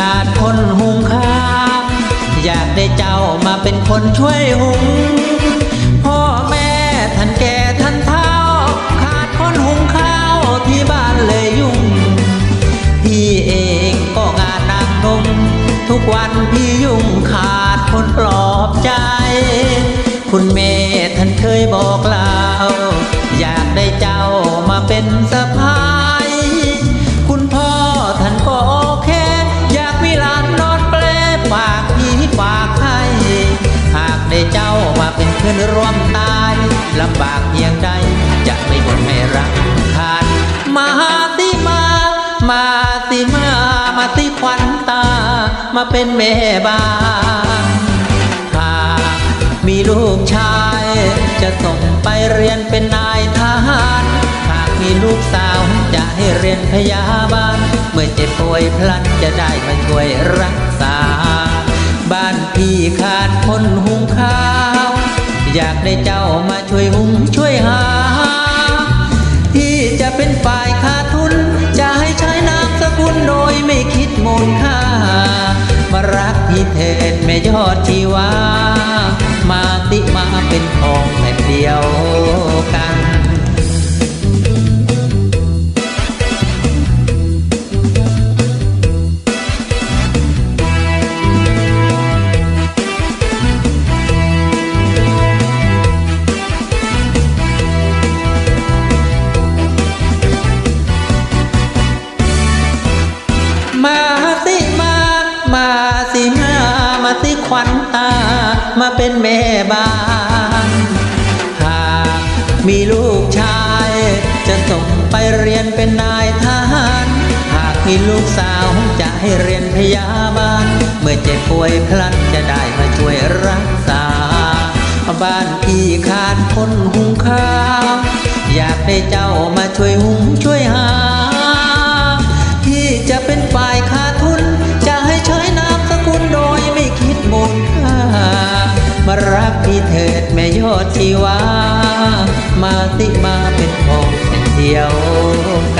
ขาดคนหุงข้าวอยากได้เจ้ามาเป็นคนช่วยหุง พ่อแม่ท่านแก่ท่านเฒ่า ขาดคนหุงข้าวที่บ้านเลยยุ่ง พี่เองก็งานนางนม ทุกวันพี่ยุ่งขาดคนปลอบใจ คุณแม่ท่านเคยบอกเล่าอยากได้เจ้ามาเป็นส อมตายลำบากเพียงใดจะไม่บ่นไม่รักขาดมาสิมา มาสิมา มาสิควันตา มาเป็นแม่บ้านหากมีลูกชาย จะส่งไปเรียนเป็นนายทหารหากมีลูกสาวจะให้เรียนพยาบาล เมื่อเจ็บป่วยพลันจะได้มาช่วยรักษา บ้านพี่ขาดคนหุง อยากได้เจ้ามาช่วยหุงช่วยหา ที่จะเป็นฝ่ายขาดทุน จะให้ใช้นามสกุลโดยไม่คิดมูลค่า มารักที่เทศแม่ยอดชีวา มาติมาเป็นของแผ่นเดียว สิควันตามาเป็นแม่บ้านหากมีลูกชาย จะส่งไปเรียนเป็นนายทหาร หากมีลูกสาวจะให้เรียนพยาบาล เมื่อเจ็บป่วยพลันจะได้มาช่วยรักษา บ้านพี่ขาดคนหุงข้าวอยากได้เจ้ามาช่วยหุงช่วยหา รักพี่เถิดแม่ยอดชีวา มาสิมาเป็นของแผ่นเดียวกัน